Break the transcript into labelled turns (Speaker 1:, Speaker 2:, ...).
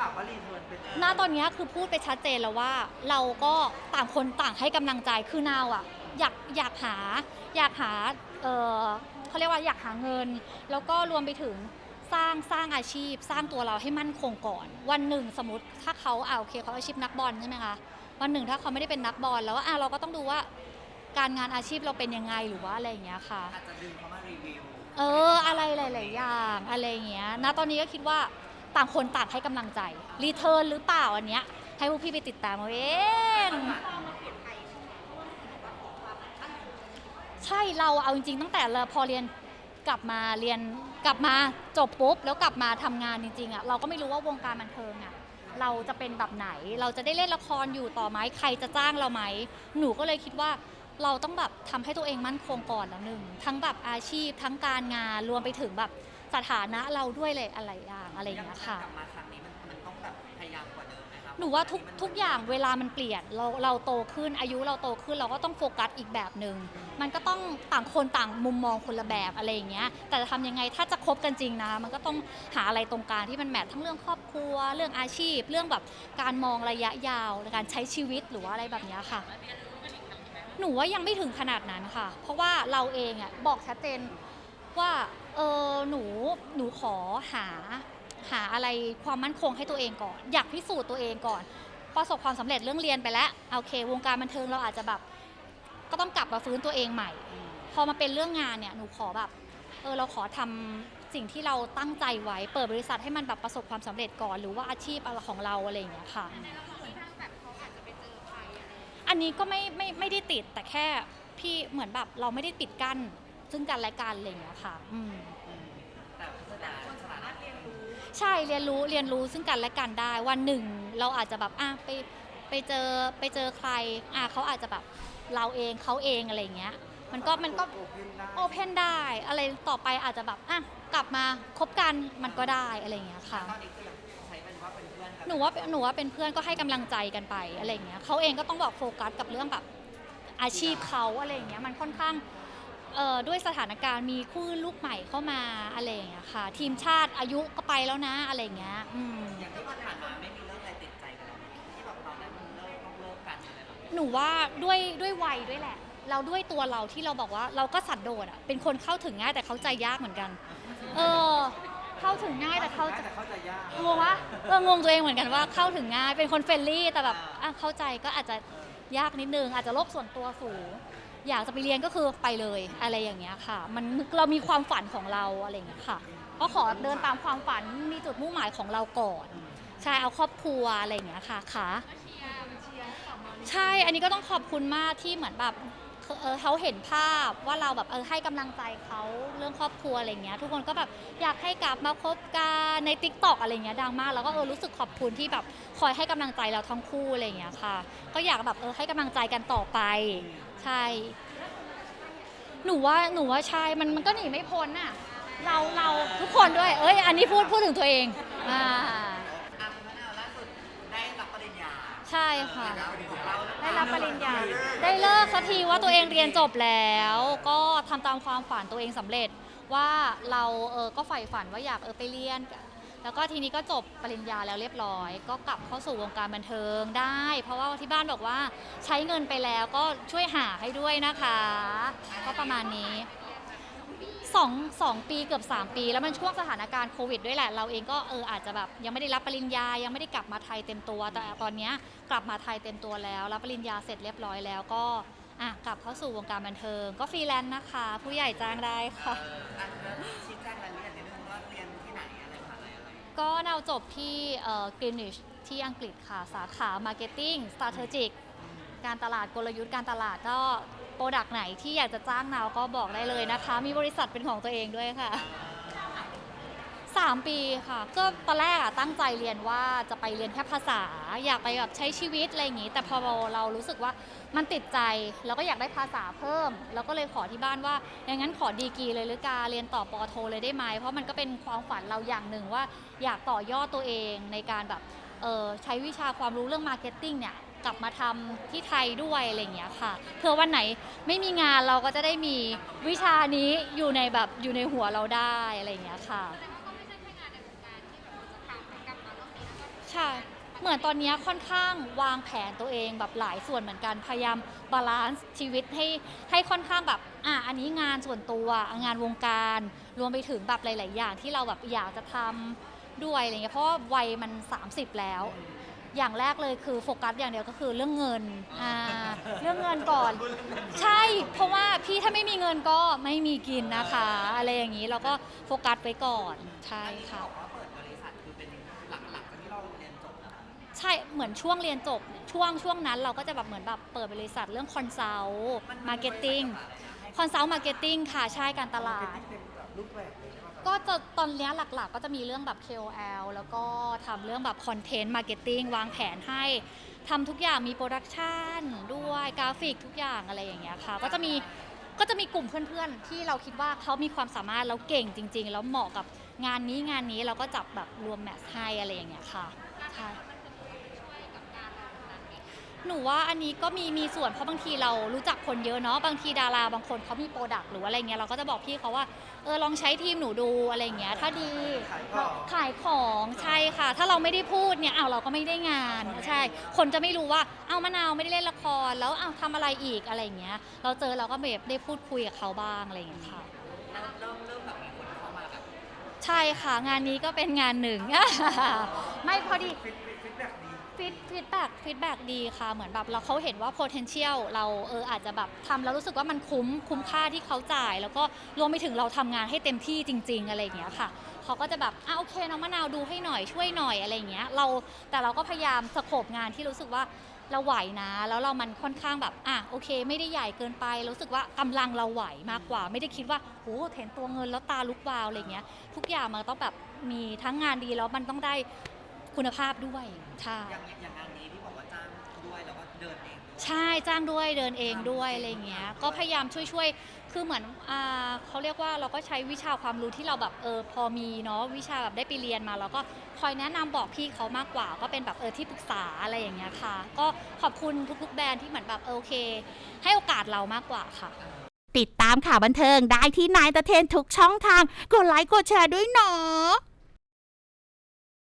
Speaker 1: ถามว่ารีเทิร์นเป็นยังไง
Speaker 2: หน้าตอนเนี้ยคือพูดไปชัดเจนแล้วว่า เราก็ต่างคนต่างให้กำลังใจคือนาวอะอยากอยากหาอยากหาเออเขาเรียกว่าอยากหาเงิน แล้วก็รวมไปถึงสร้างสร้างอาชีพ สร้างตัวเราให้มั่นคงก่อน วันหนึ่งสมมติถ้าเขาอ่าโอเคเขาอาชีพนักบอลใช่ไหมคะวันหนึ่งถ้าเขาไม่ได้เป็นนักบอลแล้วอะเราก็ต้องดูว่า การงานอาชีพเราเป็นยังไงหรือว่าอะไรอย่างเงี้ยค่ะ
Speaker 1: อาจจะดึงเขามารีวิว
Speaker 2: เอออะไรหลายๆอย่างอะไรอย่างเงี้ยณตอนนี้ก็คิดว่า ต่างคนต่างให้กำลังใจ รีเทิร์นหรือเปล่าอันเนี้ยให้พวกพี่ไปติดตามเอาเอง ใช่เราเอาจริงๆ ตั้งแต่เราพอเรียนกลับมาเรียนกลับมาจบปุ๊บ แล้วกลับมาทำงานจริงๆอะเราก็ไม่รู้ว่าวงการบันเทิงอะเราจะเป็นแบบไหน เราจะได้เล่นละครอยู่ต่อไหมใครจะจ้างเราไหม หนูก็เลยคิดว่า เราต้องแบบทำให้ตัวเองมั่นคงก่อนแล้วหนึ่งทั้งแบบอาชีพทั้งการงานรวมไปถึงแบบสถานะเราด้วยเลยอะไรอย่างอะไรอย่างเงี้ยค่ะ
Speaker 1: กลับมาครั้งนี้มันมันต้องแบบพยายามกว่าเดิมไหมครับ
Speaker 2: หนูว่าทุกทุกอย่างเวลามันเปลี่ยนเราเราโตขึ้นอายุเราโตขึ้นเราก็ต้องโฟกัสอีกแบบหนึ่งมันก็ต้องต่างคนต่างมุมมองคนละแบบอะไรอย่างเงี้ยแต่จะทำยังไงถ้าจะคบกันจริงนะ มันก็ต้องหาอะไรตรงกลางที่มันแมททั้งเรื่องครอบครัว เรื่องอาชีพ เรื่องแบบการมองระยะยาวการใช้ชีวิตหรือว่าอะไรแบบเนี้ยค่ะ หนูว่ายังไม่ถึงขนาดนั้นค่ะ เพราะว่าเราเองอะบอกชัดเจนว่าเออหนูหนูขอหาหาอะไรความมั่นคงให้ตัวเองก่อน อยากพิสูจน์ตัวเองก่อน ประสบความสำเร็จเรื่องเรียนไปแล้วโอเค วงการบันเทิงเราอาจจะแบบ ก็ต้องกลับมาฟื้นตัวเองใหม่ พอมาเป็นเรื่องงานเนี่ยหนูขอแบบเออเราขอทำสิ่งที่เราตั้งใจไว้ เปิดบริษัทให้มันแบบประสบความสำเร็จก่อน หรือว่าอาชีพอะไรของเราอะไรอย่างเงี้ยค่ะ อันนี้ก็ไม่ไม่ไม่ได้ติดแต่แค่พี่เหมือนแบบเราไม่ได้ปิดกั้นซึ่งกันและกันอะไรอย่างเงี้ยค่ะอืม
Speaker 1: อืมแต่สถานะสถานะเรียนรู้
Speaker 2: ใช่เรียนรู้เรียนรู้ซึ่งกันและกันได้วันหนึ่งเราอาจจะแบบอะไปไปเจอไปเจอใครอะเขาอาจจะแบบเราเองเขาเองอะไรอย่างเงี้ย มันก็มันก็
Speaker 1: โอเพนได้
Speaker 2: โอเพนได้ อะไรต่อไปอาจจะแบบอะกลับมาคบกันมันก็ได้อะไรอย่างเงี้ยค่ะ
Speaker 1: ตอนนี้ก็ยัง อนกั
Speaker 2: หนูว่าหนูว่าเป็นเพื่อนก็ให้กำลังใจกันไปอะไรอย่างเงี้ยเขาเองก็ต้องบอกโฟกัสกับเรื่องแบบอาชีพเขาอะไรอย่างเงี้ยมันค่อนข้างเอ่อด้วยสถานการณ์มีคู่ลูกใหม่เข้ามาอะไรอย่างเงี้ยค่ะ ทีมชาติอายุก็ไปแล้วนะอะไรอย่างเงี้ยอืม
Speaker 1: อย่างที่ผ่านมาไม่มีเรื่องอะไรติดใจกันเลยที่แบบเราได้เลิกต้องเลิกกันอะไรแบบนี้
Speaker 2: หนูว่าด้วยด้วยวัยด้วยแหละ เราด้วยตัวเราที่เราบอกว่าเราก็สันโดษอะเป็นคนเข้าถึงง่ายแต่เข้าใจยากเหมือนกัน เออ เข้าถึงง่ายแต่เข้าใจ
Speaker 1: แต่เข้าใจยาก
Speaker 2: งงวะเอองงตัวเองเหมือนกันว่าเข้าถึงง่ายเป็นคนเฟรนลี่แต่แบบอะเข้าใจก็อาจจะยากนิดนึงอาจจะโลกส่วนตัวสูง อยากจะไปเรียนก็คือไปเลยอะไรอย่างเงี้ยค่ะ มันเรามีความฝันของเราอะไรอย่างเงี้ยค่ะก็ขอเดินตามความฝันมีจุดมุ่งหมายของเราก่อนใช่เอาครอบครัวอะไรอย่างเงี้ยค่ะค่ะใช่อันนี้ก็ต้องขอบคุณมากที่เหมือนแบบ เออเขาเห็นภาพว่าเราแบบเออให้กำลังใจเขาเรื่องครอบครัวอะไรเงี้ยทุกคนก็แบบอยากให้กลับมาคบกันใน t ิ k t o k อะไรเงี้ยดังมาก แล้วก็เออรู้สึกขอบคุณที่แบบคอยให้กำลังใจเราทั้งคู่อะไรเงี้ยค่ะ ก็อยากแบบเออให้กำลังใจกันต่อไปใช่หนูว่าหนูว่าใช่มันมันก็หนีไม่พ้นอะเราเราทุกคนด้วย เอ้ย อันนี้พูดพูดถึงตัวเองอ่า
Speaker 1: อะมะนาวล่าสุดได้รับปริญญา
Speaker 2: ใช่ค่ะ ได้รับปริญญา ได้เลิกสักทีว่าตัวเองเรียนจบแล้ว ก็ทำตามความฝันตัวเองสำเร็จ ว่าเราเออก็ใฝ่ฝันว่าอยากเออไปเรียน แล้วก็ทีนี้ก็จบปริญญาแล้วเรียบร้อย ก็กลับเข้าสู่วงการบันเทิงได้ เพราะว่าที่บ้านบอกว่าใช้เงินไปแล้วก็ช่วยหาให้ด้วยนะคะ ก็ประมาณนี้ สองสองปีเกือบ 3 ปี แล้วมันช่วงสถานการณ์โควิดด้วยแหละ เราเองก็เอออาจจะแบบยังไม่ได้รับปริญญา ยังไม่ได้กลับมาไทยเต็มตัว แต่ตอนเนี้ยกลับมาไทยเต็มตัวแล้ว รับปริญญาเสร็จเรียบร้อยแล้วก็อะกลับเข้าสู่วงการบันเทิง ก็ฟรีแลนซ์นะคะ ผู้ใหญ่จ้างได้ค่ะ
Speaker 1: เอออะแล้วชี้แจงรายละเอียดนิดนึงว่าเรียนที่ไหนอะไรมหาลัยอะไร
Speaker 2: ก็นาวจบที่กรีนิชที่อังกฤษค่ะ สาขา Marketing Strategic การตลาดกลยุทธ์การตลาดก็ โปรดักต์ไหนที่อยากจะจ้างนาวก็บอกได้เลยนะคะ มีบริษัทเป็นของตัวเองด้วยค่ะ 3 ปีค่ะ ก็ตอนแรกอะตั้งใจเรียนว่าจะไปเรียนแค่ภาษา อยากไปแบบใช้ชีวิตอะไรอย่างงี้ แต่พอเรารู้สึกว่ามันติดใจแล้วก็อยากได้ภาษาเพิ่ม แล้วก็เลยขอที่บ้านว่าอย่างนั้นขอดีกรีเลยหรือกาเรียนต่อปอโทเลยได้ไหมเพราะมันก็เป็นความฝันเราอย่างหนึ่งว่า อยากต่อยอดตัวเองในการแบบใช้วิชาความรู้เรื่องมาร์เก็ตติ้งเนี่ย กลับมาทำที่ไทยด้วยอะไรอย่างเงี้ยค่ะเผื่อวันไหนไม่มีงานเราก็จะได้มีวิชานี้อยู่ในแบบอยู่ในหัวเราได้อะไรอย่างเงี้ยค่ะใค่ะ เหมือนตอนเนี้ยค่อนข้างวางแผนตัวเองแบบหลายส่วนเหมือนกัน พยายามบาลานซ์ชีวิตให้ให้ค่อนข้างแบบ อะอันนี้งานส่วนตัวงานวงการ รวมไปถึงแบบหลาย ๆ อย่างที่เราแบบอยากจะทำด้วยอะไรเงี้ย เพราะว่าวัยมัน 30 แล้ว อย่างแรกเลยคือโฟกัสอย่างเดียวก็คือเรื่องเงินอ่าเรื่องเงินก่อน ใช่ เพราะว่าพี่ถ้าไม่มีเงินก็ไม่มีกินนะคะ อะไรอย่างนี้เราก็โฟกัสไว้ก่อนใช่ค่ะ
Speaker 1: บอกว่าเปิดบริษัทคือเป็นหลังหลังจากที่เราเรียนจบแล้ว
Speaker 2: ใช่เหมือนช่วงเรียนจบเนี่ยช่วงช่วงนั้นเราก็จะแบบเหมือนแบบเปิดบริษัทเรื่องคอนซัลท์มาร์เก็ตติ้งคอนซัลท์มาร์เก็ตติ้งค่ะใช่การตลาด ก็จะตอนเนี้ยหลักๆ ก็จะมีเรื่องแบบ KOL แล้วก็ทำเรื่องแบบคอนเทนต์มาร์เก็ตติ้งวางแผนให้ทำทุกอย่างมีโปรดักชันด้วยกราฟิกทุกอย่างอะไรอย่างเงี้ยค่ะ ก็จะมีก็จะมีกลุ่มเพื่อนๆ ที่เราคิดว่าเขามีความสามารถแล้วเก่งจริง ๆ แล้วเหมาะกับงานนี้งานนี้เราก็จับแบบรวมแมทช์ให้อะไรอย่างเงี้ยค่ะใช่ หนูว่าอันนี้ก็มีมีส่วนเพราะบางทีเรารู้จักคนเยอะเนาะบางทีดาราบางคนเขามีโปรดักต์หรือว่าอะไรเงี้ยเราก็จะบอกพี่เขาว่าเออลองใช้ทีมหนูดูอะไรเงี้ยถ้าดี
Speaker 1: ขายของ
Speaker 2: ขายของใช่ค่ะ ถ้าเราไม่ได้พูดเนี่ยเอาวเราก็ไม่ได้งานใช่ คนจะไม่รู้ว่าเอามะนาวไม่ได้เล่นละครแล้วเอาทำอะไรอีกอะไรเงี้ยเราเจอเราก็แบบได้พูดคุยกับเขาบ้างอะไรเงี้ยค่ะ
Speaker 1: เริ่มเริ่มเริ่มแบบมีคนเข้ามาแบบ
Speaker 2: ใช่ค่ะงานนี้ก็เป็นงานหนึ่งไม่พอ
Speaker 1: ดี
Speaker 2: ฟีดฟีดแบ็กฟีดแบ็กดีค่ะ เหมือนแบบเราเขาเห็นว่า potential เราเอออาจจะแบบทำแล้วรู้สึกว่ามันคุ้มคุ้มค่าที่เขาจ่าย แล้วก็รวมไปถึงเราทำงานให้เต็มที่จริง ๆ อะไรอย่างเงี้ยค่ะเขาก็จะแบบอะโอเคน้องมะนาวดูให้หน่อยช่วยหน่อยอะไรอย่างเงี้ยเราแต่เราก็พยายามสโคบงานที่รู้สึกว่าเราไหวนะ แล้วเรามันค่อนข้างแบบอะโอเค ไม่ได้ใหญ่เกินไป รู้สึกว่ากำลังเราไหวมากกว่า ไม่ได้คิดว่าโอ้เห็นตัวเงินแล้วตาลุกวาวอะไรเงี้ยทุกอย่างมันต้องแบบมีทั้งงานดีแล้วมันต้องได้ คุณภาพด้วยใช่
Speaker 1: อย่างอย่างอย่างงานนี้ที่บอกว่าจ้างด้วยแล้วก็เดินเองด้วย
Speaker 2: ใช่จ้างด้วยเดินเองด้วยอะไรเงี้ยก็พยายามช่วยๆคือเหมือนอ่าเขาเรียกว่าเราก็ใช้วิชาความรู้ที่เราแบบเออพอมีเนาะวิชาแบบได้ไปเรียนมาแล้วก็คอยแนะนำบอกพี่เขามากกว่า ก็เป็นแบบเออที่ปรึกษาอะไรอย่างเงี้ยค่ะ ก็ขอบคุณทุกๆแบรนด์ที่เหมือนแบบเออโอเค ให้โอกาสเรามากกว่าค่ะ
Speaker 3: ติดตามข่าวบันเทิงได้ที่นายตะเทนทุกช่องทาง กดไลค์กดแชร์ด้วยเนาะ